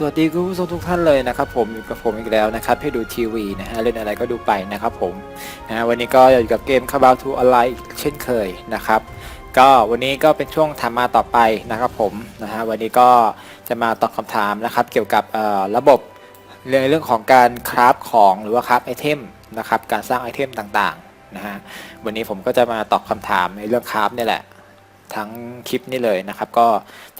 สวัสดีคุณผู้ชมทุกท่านเลยนะครับผมอยู่กับผมอีกแล้วนะครับให้ดูทีวีนะฮะเล่นอะไรก็ดูไปนะครับผมนะฮะวันนี้ก็อยู่กับเกมคาบาทูออนไลน์เช่นเคยนะครับก็วันนี้ก็เป็นช่วงถามมาต่อไปนะครับผมนะฮะวันนี้ก็จะมาตอบคำถามนะครับเกี่ยวกับระบบเรื่องเรื่องของการคราฟของหรือว่าคราฟไอเทมนะครับการสร้างไอเทมต่างๆนะฮะวันนี้ผมก็จะมาตอบคำถามในเรื่องคราฟนี่แหละ ทั้งคลิปนี้เลยนะครับ ก็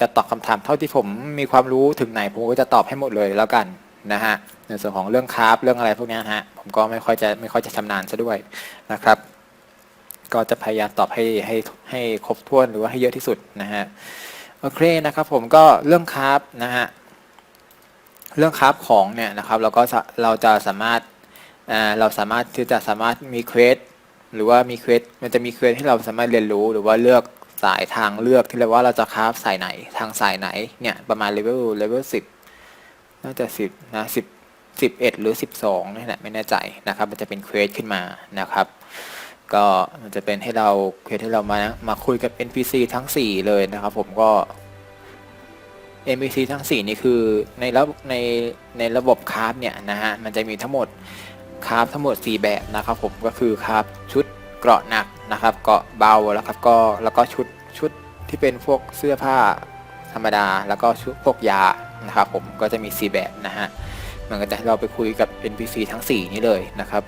จะตอบคำถามเท่าที่ผมมีความรู้ถึงไหนผมก็จะตอบให้หมดเลยแล้วกันนะฮะในส่วนของเรื่องคราฟเรื่องอะไรพวกนี้ฮะผมก็ไม่ค่อยจะไม่ค่อยจะชำนาญซะด้วยนะครับ ก็จะพยายามตอบให้ให้ให้ครบถ้วนหรือว่าให้เยอะที่สุดนะฮะโอเคนะครับ ผมก็เรื่องคราฟนะฮะเรื่องคราฟของเนี่ยนะครับเราก็เราจะสามารถเราสามารถที่จะสามารถมีเควสหรือว่ามีเควสมันจะมีเควสที่เราสามารถเรียนรู้หรือว่าเลือก สายทางเลือกที่เรียกว่าเราจะคราฟสายไหนทางสายไหนเนี่ยประมาณเลเวลเลเวลสิบน่าจะสิบนะสิบสิบเอ็ดหรือสิบสองนี่แหละไม่แน่ใจนะครับ มันจะเป็นเควสขึ้นมานะครับ ก็มันจะเป็นให้เราเควสให้เรามามาคุยกับ NPC ทั้ง4เลยนะครับ ผมก็ NPC ทั้ง4นี่คือในระบบในในระบบคราฟเนี่ยนะฮะมันจะมีทั้งหมดคราฟทั้งหมด 4 แบบนะครับผมก็คือคราฟชุด เกราะหนักนะครับ เกราะเบาแล้วครับก็แล้วก็ชุดชุดที่เป็นพวกเสื้อผ้าธรรมดา แล้วก็ชุดพวกยานะครับ ผมก็จะมี 4 แบบนะฮะมันก็จะให้เราไปคุยกับ NPC ทั้ง 4 นี้เลยนะครับ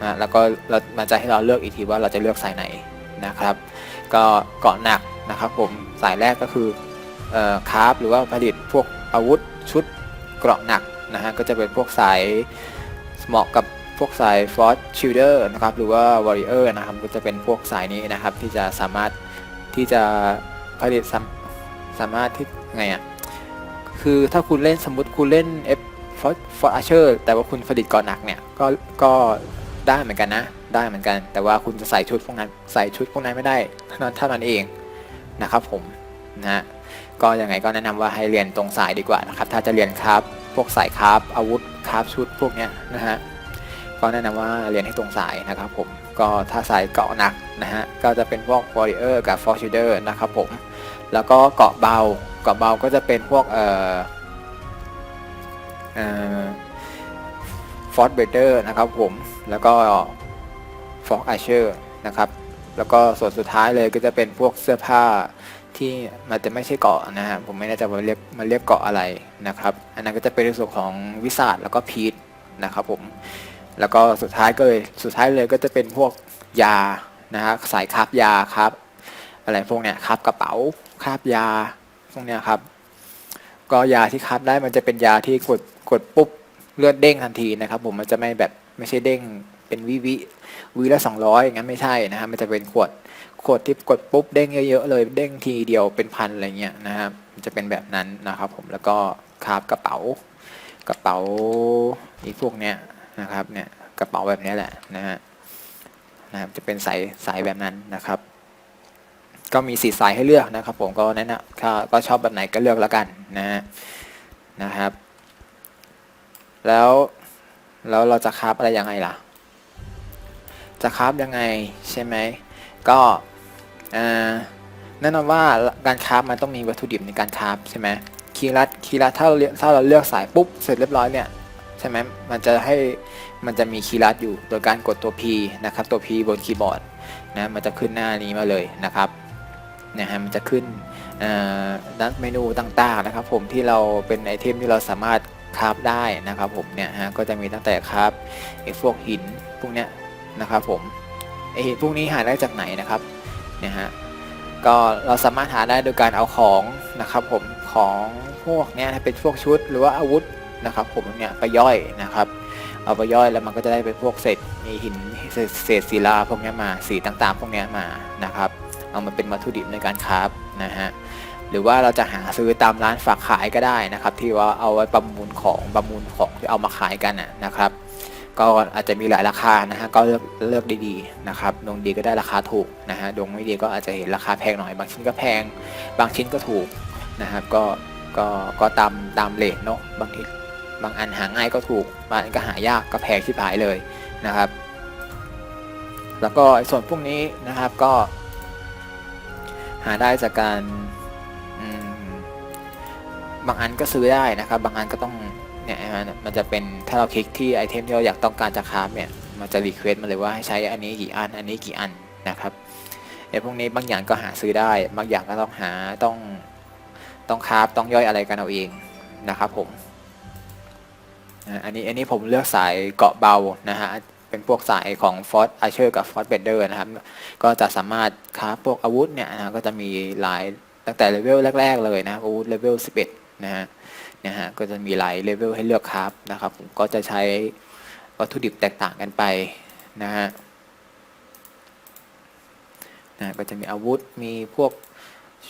นะแล้วก็เรามันจะให้เราเลือกอีกทีว่าเราจะเลือกสายไหนนะครับ ก็เกราะหนักนะครับ ผมสายแรกก็คือเอ่อคราฟหรือว่าผลิตพวกอาวุธชุดเกราะหนักนะฮะก็จะเป็นพวกสายเหมาะกับ พวกสายฟอสชิลเดอร์นะครับหรือว่าวอริเออร์นะครับก็จะเป็นพวกสายนี้นะครับที่จะสามารถที่จะผลิตสามสามารถที่ไงอะคือถ้าคุณเล่นสมมติคุณเล่น F ฟอสฟอสอาเชอร์แต่ว่าคุณผลิตกราะหนักเนี่ยก็ก็ได้เหมือนกันนะ ได้เหมือนกัน แต่ว่าคุณจะใส่ชุดพวกนั้นใส่ชุดพวกนั้นไม่ได้เท่านั้นเท่านั้นเองนะครับผมนะฮะก็ยังไงก็แนะนำว่าให้เรียนตรงสายดีกว่านะครับถ้าจะเรียนคราฟพวกสายคราฟอาวุธคราฟชุดพวกเนี้ยนะฮะ ก็แนะนำว่าเรียนให้ตรงสายนะครับผมก็ถ้าสายเกาะหนักนะฮะก็จะเป็นพวก warrior กับ fortuner นะครับผมแล้วก็เกาะเบาเกาะเบาก็จะเป็นพวกเอ่อเอ่อฟอร์ b เบเ e อร์นะครับผมแล้วก็ฟอกไอเชอร์นะครับแล้วก็ส่วนสุดท้ายเลยก็จะเป็นพวกเสื้อผ้าที่มันจะไม่ใช่เกาะนะฮะผมไม่แน่ใจว่าเรียกมันเรียกเกาะอะไรนะครับ อันนั้นก็จะเป็นในส่วนของวิสาดแล้วก็พีทนะครับผม แล้วก็สุดท้ายก็เลยสุดท้ายเลยก็จะเป็นพวกยานะฮะสายคราบยาครับ อะไรพวกเนี้ยครับกระเป๋าคราบยาพวกเนี้ยครับ ก็ยาที่คัดได้มันจะเป็นยาที่กดกดปุ๊บเลือดเด้งทันทีนะครับ ผมมันจะไม่แบบไม่ใช่เด้งเป็นวิวิวิละสองร้อยอย่างนั้นไม่ใช่นะฮะมันจะเป็นขวดขวดที่กดปุ๊บเด้งเยอะๆเลยเด้งทีเดียวเป็นพันอะไรเงี้ยนะครับมันจะเป็นแบบนั้นนะครับ ผมแล้วก็คาบกระเป๋ากระเป๋าอีพวกเนี้ย นะครับเนี่ยกระเป๋าแบบนี้แหละนะฮะนะครับจะเป็นสายสายแบบนั้นนะครับ ก็มีสีสายให้เลือกนะครับ ผมก็แนะนำก็ก็ชอบแบบไหนก็เลือกแล้วกันนะฮะนะครับ แล้วแล้วเราจะคราฟอะไรยังไงล่ะ จะคราฟยังไงใช่ไหมก็แน่นอนว่าการคราฟมันต้องมีวัตถุดิบในการคราฟใช่ไหมคีย์ลัดคีย์ลัดถ้าเราเลือกถ้าเราเลือกสายปุ๊บเสร็จเรียบร้อยเนี่ย ช่ไหมมันจะให้มันจะมีคีย์ลัดอยู่โดยการกดตัว P นะครับตัว P บนคีย์บอร์ดนะมันจะขึ้นหน้านี้มาเลยนะครับนะฮะมันจะขึ้นด้านเมนูต่างๆนะครับ ผมที่เราเป็นไอเทมที่เราสามารถคราฟได้นะครับผมเนี่ยฮะก็จะมีตั้งแต่คราฟไอ้พวกหินพวกเนี้ยนะครับผมไอหินพวกนี้หาได้จากไหนนะครับเนี่ยฮะก็เราสามารถหาได้โดยการเอาของนะครับผมของพวกเนี้ยเป็นพวกชุดหรือว่าอาวุธ นะครับผมเนี่ยไปย่อยนะครับ เอาไปย่อยแล้วมันก็จะได้เป็นพวกเศษมีหินเศษศิลาพวกนี้มาสีต่างๆ พวกนี้มานะครับ เอามาเป็นวัตถุดิบในการคราฟนะฮะหรือว่าเราจะหาซื้อตามร้านฝากขายก็ได้นะครับ ที่ว่าเอาไว้ประมูลของประมูลของที่เอามาขายกันนะนะครับ ก็อาจจะมีหลายราคานะฮะก็เลือกเลือกดีๆนะครับดวงดีก็ได้ราคาถูกนะฮะดวงไม่ดีก็อาจจะเห็นราคาแพงหน่อย บางชิ้นก็แพง บางชิ้นก็ถูกนะครับก็ก็ก็ตามตามเลทเนาะบางที บางอันหาง่ายก็ถูก บางอันก็หายากก็แพงที่ผายเลยนะครับ แล้วก็ส่วนพวกนี้นะครับก็ หาได้จากการบางอันก็ซื้อได้นะครับ บางอันก็ต้องเนี่ยมันมันจะเป็นถ้าเราคลิกที่ไอเทมที่เราอยากต้องการจะคราฟเนี่ยมันจะรีเควสมาเลยว่าให้ใช้อันนี้กี่อัน อันนี้กี่อันนะครับไอพวกนี้บางอย่างก็หาซื้อได้ บางอย่างก็ต้องหาต้องต้องคราฟต้องย่อยอะไรกันเอาเองนะครับผม อันนี้อันนี้ผมเลือกสายเกาะเบานะฮะเป็นพวกสายของฟอสอาเชอร์กับฟอสเบเดอร์นะครับ ก็จะสามารถคราพวกอาวุธเนี่ยนะก็จะมีหลายตั้งแต่เลเวลแรก ๆ เลยนะอาวุธเลเวล11 นะฮะนะฮะก็จะมีหลายเลเวลให้เลือกคราฟนะครับผมก็จะใช้วัตถุดิบแตกต่างกันไปนะฮะนะก็จะมีอาวุธมีพวก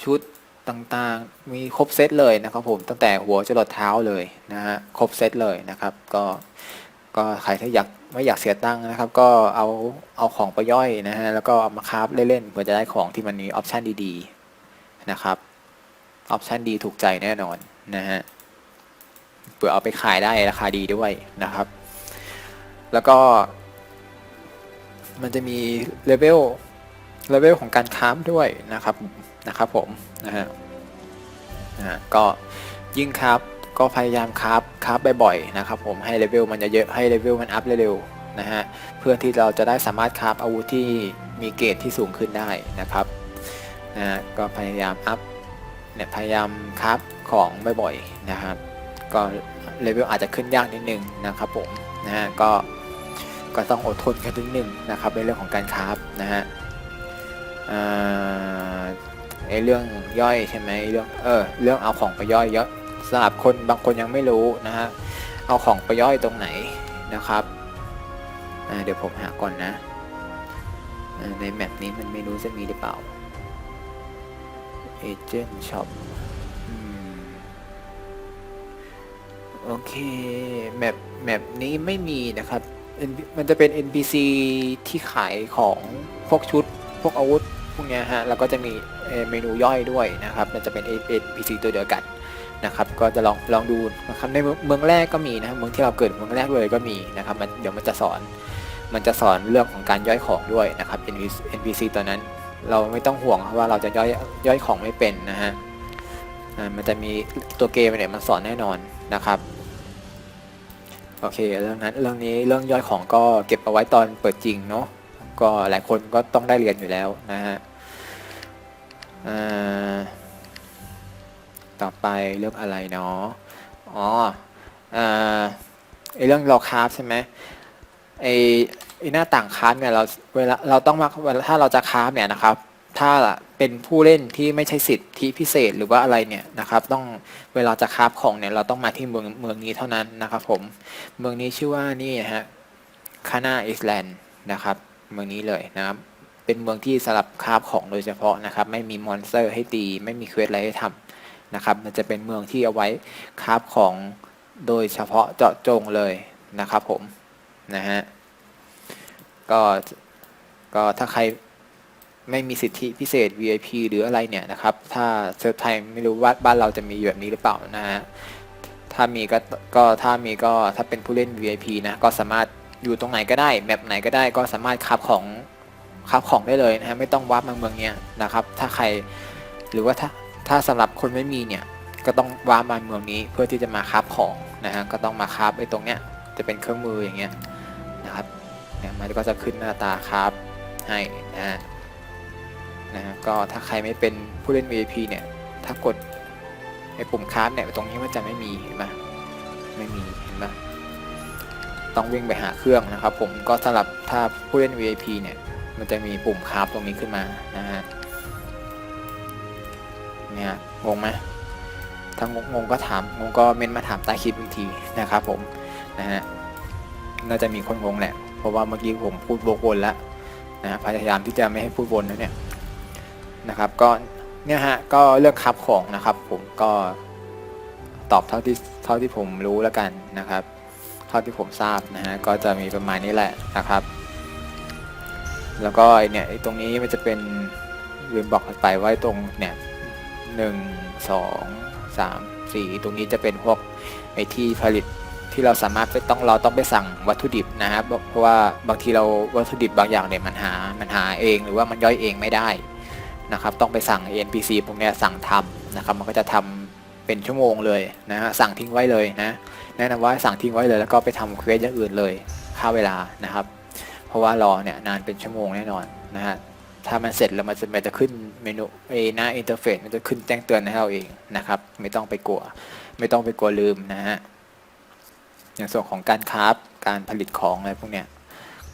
ชุด ต่างๆ มีครบเซตเลยนะครับผมตั้งแต่หัวจรดเท้าเลยนะฮะครบเซตเลยนะครับ ก็ก็ใครที่อยากไม่อยากเสียตังค์นะครับ ก็เอาเอาของไปย่อยนะฮะแล้วก็เอามาคราฟเล่นๆเพื่อจะได้ของที่มันมีออปชันดีๆนะครับออปชันดีถูกใจแน่นอนนะฮะเพื่อเอาไปขายได้ราคาดีด้วยนะครับ แล้วก็มันจะมีเลเวล เลเวลของการคราฟด้วยนะครับนะครับผมนะฮะนะก็ยิ่งคราฟก็พยายามคราฟคราฟบ่อยๆนะครับผมให้เลเวลมันเยอะๆให้เลเวลมันอัพเร็วๆนะฮะเพื่อที่เราจะได้สามารถคราฟอาวุธที่มีเกรดที่สูงขึ้นได้นะครับนะฮะก็พยายามอัพเนี่ยพยายามคราฟของบ่อยๆนะครับก็เลเวลอาจจะขึ้นยากนิดนึงนะครับผมนะฮะก็ก็ต้องอดทนกันนิดนึงนะครับในเรื่องของการคราฟนะฮะ อ่าไอเรื่องย่อยใช่ไหมเรื่องเออเรื่องเอาของไปย่อยเยอะสำหรับคนบางคนยังไม่รู้นะฮะเอาของไปย่อยตรงไหนนะครับเดี๋ยวผมหาก่อนนะในแมปนี้มันไม่รู้จะมีหรือเปล่า Agent Shop อืมโอเคแมปแมปนี้ไม่มีนะครับ มันจะเป็น NPC ที่ขายของพวกชุด พวกอาวุธพวกนี้ฮะแล้วก็จะมีเมนูย่อยด้วยนะครับมันจะเป็น NPC ตัวเดียวกันนะครับก็จะลองลองดูนะครับในเมืองแรกก็มีนะเมืองที่เราเกิดเมืองแรกเลยก็มีนะครับมันเดี๋ยวมันจะสอนมันจะสอนเรื่องของการย่อยของด้วยนะครับ NPC ตัวนั้นเราไม่ต้องห่วงว่าเราจะย่อยย่อยของไม่เป็นนะฮะมันจะมีตัวเกมเนี่ยมันสอนแน่นอนนะครับโอเคเรื่องนั้นเรื่องนี้เรื่องย่อยของก็เก็บเอาไว้ตอนเปิดจริงเนาะ ก็หลายคนก็ต้องได้เรียนอยู่แล้วนะฮะต่อไปเรื่องอะไรเนาะอ๋ออ่าไอเรื่องเราคราฟใช่ไหมไอไอหน้าต่างคราฟเนี่ยเราเวลาเราต้องมาถ้าเราจะคราฟเนี่ยนะครับถ้าเป็นผู้เล่นที่ไม่ใช่สิทธิพิเศษหรือว่าอะไรเนี่ยนะครับ ต้องเวลาจะคราฟของเนี่ยเราต้องมาที่เมืองเมืองนี้เท่านั้นนะครับผม เมืองนี้ชื่อว่านี่นะฮะคานาอิสแลนด์นะครับ เมืองนี้เลยนะครับ เป็นเมืองที่สำหรับคาฟของโดยเฉพาะนะครับ ไม่มีมอนสเตอร์ให้ตี ไม่มีเควสอะไรให้ทำนะครับ มันจะเป็นเมืองที่เอาไว้คาฟของโดยเฉพาะเจาะจงเลยนะครับผมนะฮะก็ก็ถ้าใครไม่มีสิทธิพิเศษ VIP หรืออะไรเนี่ยนะครับ ถ้าเซิร์ฟไทยไม่รู้ว่าบ้านเราจะมีแบบนี้หรือเปล่านะฮะถ้ามีก็ก็ถ้ามีก็ถ้าเป็นผู้เล่น VIP นะก็สามารถ อยู่ตรงไหนก็ได้แบบไหนก็ได้ก็สามารถคับของคับของได้เลยนะฮะไม่ต้องวับมาเมืองเนี้ยนะครับถ้าใครหรือว่าถ้าถ้าสำหรับคนไม่มีเนี่ยก็ต้องว้ามาเมืองนี้เพื่อที่จะมาคับของนะฮะก็ต้องมาคับไอ้ตรงเนี้ยจะเป็นเครื่องมืออย่างเงี้ยนะครับเนี่ยมันก็จะขึ้นหน้าตาคับให้นะฮะนะฮะก็ถ้าใครไม่เป็นผู้เล่น VIP เนี่ยถ้ากดไอ้ปุ่มคราฟเนี่ยตรงนี้มันจะไม่มีเห็นไหมไม่มีเห็นไหม ต้องวิ่งไปหาเครื่องนะครับ ผมก็สำหรับถ้าผู้เล่น VIP เนี่ยมันจะมีปุ่มคราฟตรงนี้ขึ้นมานะฮะเนี่ยงงไหมถ้างงงก็ถามงงก็เมนมาถามใต้คลิปอีกทีนะครับผมนะฮะน่าจะมีคนงงแหละ เพราะว่าเมื่อกี้ผมพูดโบกวนแล้วนะพยายามที่จะไม่ให้พูดวนนะเนี่ยนะครับก็เนี่ยฮะก็เลือกคับของนะครับ ผมก็ตอบเท่าที่เท่าที่ผมรู้แล้วกันนะครับ ท่าที่ผมทราบนะฮะก็จะมีประมาณนี้แหละนะครับ แล้วก็ไอเนี่ยไอตรงนี้มันจะเป็นลืมบอกไปไว้ตรงเนี่ยหนึ่งสองสามสี่ตรงนี้จะเป็นพวกไอที่ผลิตที่เราสามารถไปต้องเราต้องไปสั่งวัตถุดิบนะครับเพราะว่าบางทีเราวัตถุดิบบางอย่างเนี่ยมันหามันหาเองหรือว่ามันย่อยเองไม่ได้นะครับ ต้องไปสั่ง NPC พวกเนี้ยสั่งทำนะครับ มันก็จะทเป็นชั่วโมงเลยนะฮะสั่งทิ้งไว้เลยนะ แนะนำว่าสั่งทิ้งไว้เลย แล้วก็ไปทำเควสอย่างอื่นเลยค่าเวลานะครับ เพราะว่ารอเนี่ยนานเป็นชั่วโมงแน่นอนนะฮะถ้ามันเสร็จแล้วมันจะมันจะขึ้นเมนูไอ้หน้าอินเทอร์เฟซมันจะขึ้นแจ้งเตือนให้เราเองนะครับ ไม่ต้องไปกลัว ไม่ต้องไปกลัวลืมนะฮะอย่างส่วนของการคราฟการผลิตของอะไรพวกเนี้ย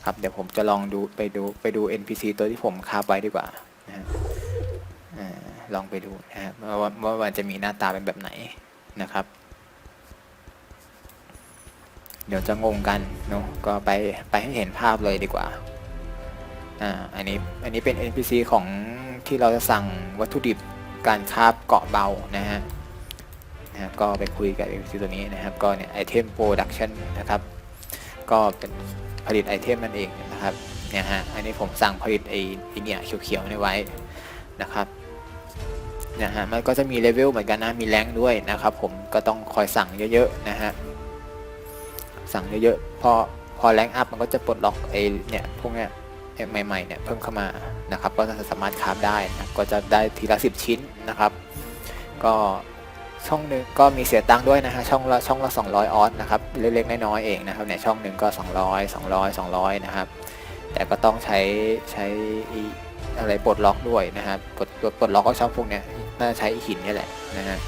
ครับเดี๋ยวผมจะลองดูไปดูไปดู NPC ตัวที่ผมคราฟไว้ดีกว่านะฮะลองไปดูนะฮะว่าว่ามันจะมีหน้าตาเป็นแบบไหนนะครับ เดี๋ยวจะงงกันเนาะก็ไปไปให้เห็นภาพเลยดีกว่าอ่าอันนี้อันนี้เป็น NPC ของที่เราจะสั่งวัตถุดิบการคาบเกาะเบานะฮะนะครับก็ไปคุยกับ NPC ตัวนี้นะครับ ก็เนี่ยไอเทมโปรดักชันนะครับ ก็เป็นผลิตไอเทมนั่นเองนะครับเนี่ยฮะอันนี้ผมสั่งผลิตไอไอเนี่ยเขียวๆนี่ไว้นะครับนะฮะมันก็จะมีเลเวลเหมือนกันนะมีแรงด้วยนะครับ ผมก็ต้องคอยสั่งเยอะๆนะฮะ สั่งเยอะๆ พอพอแรงอัพมันก็จะปลดล็อกไอ้เนี่ยพวกเนี้ยไอ้ใหม่ๆเนี่ยเพิ่มเข้ามานะครับก็จะสามารถคราฟได้นะก็จะได้ทีละ 10 ชิ้นนะครับ ก็ช่องหนึ่งก็มีเสียตังค์ด้วยนะฮะช่องละช่องละ 200 ออสนะครับเล็กๆน้อยๆเองนะครับเนี่ยช่องหนึ่งก็ 200 200 200 นะครับ แต่ก็ต้องใช้ใช้อะไรปลดล็อกด้วยนะครับปลดปลดปลดล็อกก็ช่องพวกเนี้ยน่าใช้หินนี่แหละนะฮะ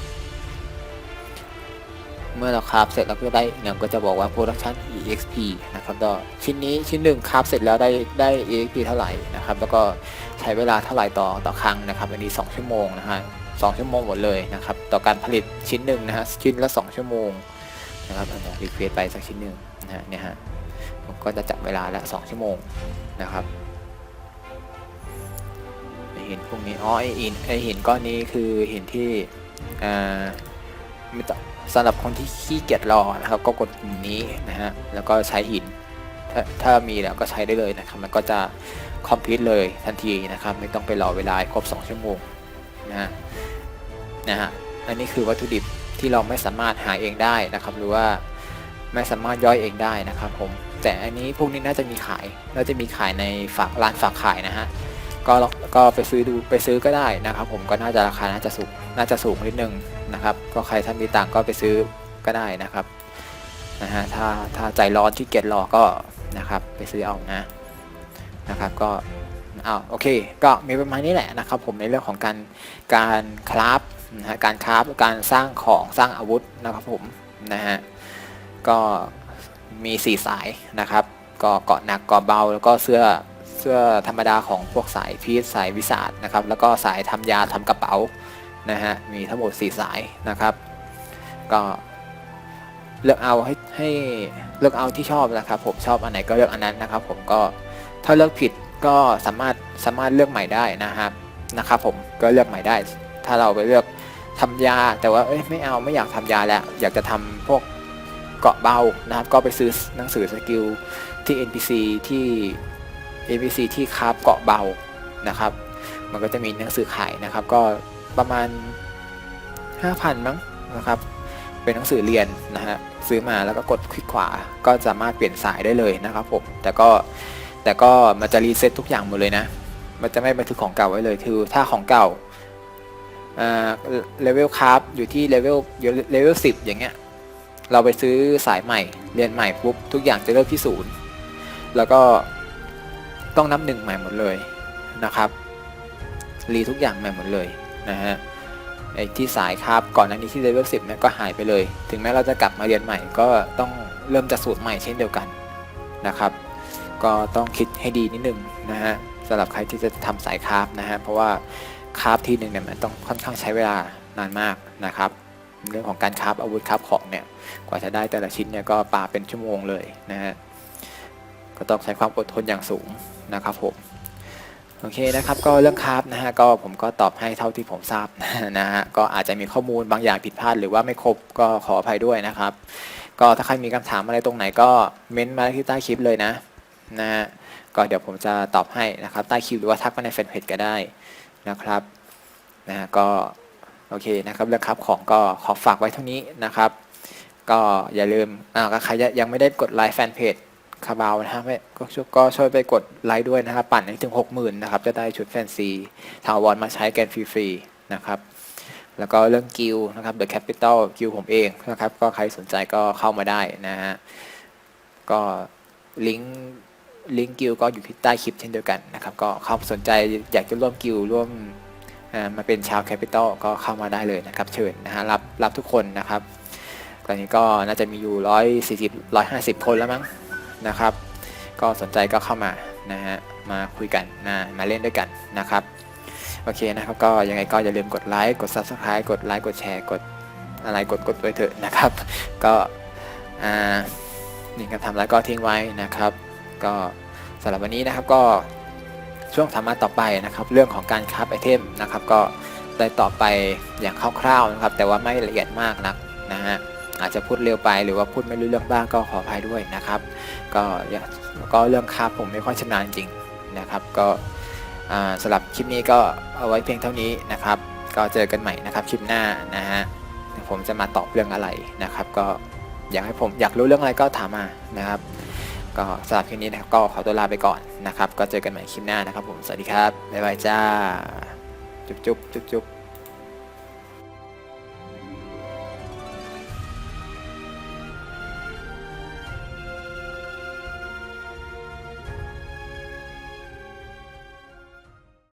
เมื่อเราคราฟเสร็จเราก็ได้เนี่ยก็จะบอกว่า production exp นะครับก็ชิ้นนี้ชิ้นหนึ่งคราฟเสร็จแล้วได้ได้ exp เท่าไหร่นะครับ แล้วก็ใช้เวลาเท่าไหร่ต่อต่อครั้งนะครับ อันนี้ 2 ชั่วโมงนะฮะสชั่วโมงหมดเลยนะครับ ต่อการผลิตชิ้นหนึ่งนะฮะชิ้นละ 2 ชั่วโมงนะครับอันนี้รีเควสไปสักชิ้นหนึ่งนะฮะเนี่ยฮะผมก็จะจับเวลาละ2ชั่วโมงนะครับไอ้หินพวกนี้อ๋อไอหินไอหินก้อนนี้คือหินที่อ่าไม่ต้อง สำหรับคนที่ขี้เกียจรอนะครับ ก็กดปุ่มนี้นะฮะแล้วก็ใช้หินถ้าถ้ามีแล้วก็ใช้ได้เลยนะครับ มันก็จะคอมพิวต์เลยทันทีนะครับ ไม่ต้องไปรอเวลาครบ 2 ชั่วโมงนะฮะนะฮะอันนี้คือวัตถุดิบที่เราไม่สามารถหาเองได้นะครับ หรือว่าไม่สามารถย่อยเองได้นะครับผมแต่อันนี้พวกนี้น่าจะมีขายน่าจะมีขายในฝากร้านฝากขายนะฮะก็ก็ไปซื้อดูไปซื้อก็ได้นะครับ ผมก็น่าจะราคาน่าจะสูงน่าจะสูงนิดนึง นะครับก็ใครถ้ามีตังก็ไปซื้อก็ได้นะครับนะฮะถ้าถ้าใจร้อนที่เกียจรอก็นะครับไปซื้อเอานะนะครับก็อ้าวโอเค ก็มีประมาณนี้แหละนะครับ ผมในเรื่องของการการคราฟนะฮะการคราฟการสร้างของสร้างอาวุธนะครับผมนะฮะก็มี 4 สายนะครับ ก็เกาะหนักเกาะเบาแล้วก็เสื้อเสื้อธรรมดาของพวกสายพีชสายวิสาดนะครับ แล้วก็สายทำยาทำกระเป๋า นะฮะมีทั้งหมด 4 สายนะครับ ก็เลือกเอาให้ให้เลือกเอาที่ชอบนะครับ ผมชอบอันไหนก็เลือกอันนั้นนะครับ ผมก็ถ้าเลือกผิดก็สามารถสามารถเลือกใหม่ได้นะครับนะครับ ผมก็เลือกใหม่ได้ ถ้าเราไปเลือกทำยา แต่ว่าเอ้ยไม่เอาไม่อยากทำยาแล้ว อยากจะทำพวกเกาะเบานะครับ ก็ไปซื้อหนังสือสกิลที่ NPC ที่ NPC ที่คราฟเกาะเบานะครับ มันก็จะมีหนังสือขายนะครับ ก็ ประมาณ 5,000 มั้งนะครับ เป็นหนังสือเรียนนะฮะซื้อมาแล้วก็กดคลิกขวาก็สามารถเปลี่ยนสายได้เลยนะครับผมแต่ก็แต่ก็มันจะรีเซ็ตทุกอย่างหมดเลยนะ มันจะไม่บันทึกของเก่าไว้เลยคือถ้าของเก่าเลเวลคราฟอยู่ที่เลเวลเลเวลสิบอย่างเงี้ยเราไปซื้อสายใหม่เรียนใหม่ปุ๊บทุกอย่างจะเริ่มที่ศูนย์แล้วก็ต้องนับหนึ่งใหม่หมดเลยนะครับรีทุกอย่างใหม่หมดเลย นะฮะไอ้ที่สายคาบก่อนหน้านี้ที่เลเวลสิบเนี่ยก็หายไปเลย ถึงแม้เราจะกลับมาเรียนใหม่ก็ต้องเริ่มจากสูตรใหม่เช่นเดียวกันนะครับ ก็ต้องคิดให้ดีนิดนึงนะฮะสำหรับใครที่จะทำสายคาบนะฮะเพราะว่าคาบทีหนึ่งเนี่ยมันต้องค่อนข้างใช้เวลานานมากนะครับ เรื่องของการคาบอาวุธคาบของเนี่ยกว่าจะได้แต่ละชิ้นเนี่ยก็ปาเป็นชั่วโมงเลยนะฮะก็ต้องใช้ความอดทนอย่างสูงนะครับผม โอเคนะครับก็เรื่องคราฟนะฮะก็ผมก็ตอบให้เท่าที่ผมทราบนะฮะก็อาจจะมีข้อมูลบางอย่างผิดพลาดหรือว่าไม่ครบก็ขออภัยด้วยนะครับ ก็ถ้าใครมีคำถามอะไรตรงไหนก็เม้นต์มาที่ใต้คลิปเลยนะนะฮะก็เดี๋ยวผมจะตอบให้นะครับใต้คลิปหรือว่าทักมาในแฟนเพจก็ได้นะครับนะฮะก็โอเคนะครับเรื่องครับของก็ขอฝากไว้เท่านี้นะครับ ก็อย่าลืมอ่าใครยังไม่ได้กดไลค์แฟนเพจ คาบาวนะฮะไม่ก็ช่วยก็ช่วยไปกดไลค์ด้วยนะครับ ปั่นถึง 60,000นะครับ จะได้ชุดแฟนซีทาวอนมาใช้กันฟรีๆนะครับ แล้วก็เรื่องกิลนะครับ The Capital กิลผมเองนะครับ ก็ใครสนใจก็เข้ามาได้นะฮะ ก็ลิงก์ลิงก์กิลก็อยู่ที่ใต้คลิปเช่นเดียวกันนะครับ ก็เข้าสนใจอยากจะร่วมกิลร่วมมาเป็นชาวแคปิตอลก็เข้ามาได้เลยนะครับ เชิญนะฮะรับรับทุกคนนะครับ ตอนนี้ก็น่าจะมีอยู่ร้อยสี่สิบร้อยห้าสิบคนแล้วมั้ง นะครับ ก็สนใจก็เข้ามานะฮะมาคุยกันนะมาเล่นด้วยกันนะครับโอเคนะครับก็ยังไงก็อย่าลืมกดไลค์กด Subscribe กดไลค์กดแชร์กดอะไรกดกดไว้เถอะนะครับ ก็อ่านี่ก็ทำแล้วก็ทิ้งไว้นะครับ ก็สำหรับวันนี้นะครับก็ช่วงธรรมะต่อไปนะครับ เรื่องของการคับไอเทมนะครับ ก็ได้ต่อไปอย่างคร่าวๆนะครับ แต่ว่าไม่ละเอียดมากนักนะฮะ อาจจะพูดเร็วไปหรือว่าพูดไม่รู้เรื่องบ้างก็ขออภัยด้วยนะครับ ก็อยากก็เรื่องคาบผมไม่ค่อยชำนาญจริงนะครับ ก็สำหรับคลิปนี้ก็เอาไว้เพียงเท่านี้นะครับ ก็เจอกันใหม่นะครับคลิปหน้านะฮะผมจะมาตอบเรื่องอะไรนะครับ ก็อยากให้ผมอยากรู้เรื่องอะไรก็ถามมานะครับ ก็สำหรับคลิปนี้นะครับก็ขอตัวลาไปก่อนนะครับ ก็เจอกันใหม่คลิปหน้านะครับ ผมสวัสดีครับบ๊ายบายจ้าจุ๊บจุ๊บจุ๊บจุ๊บ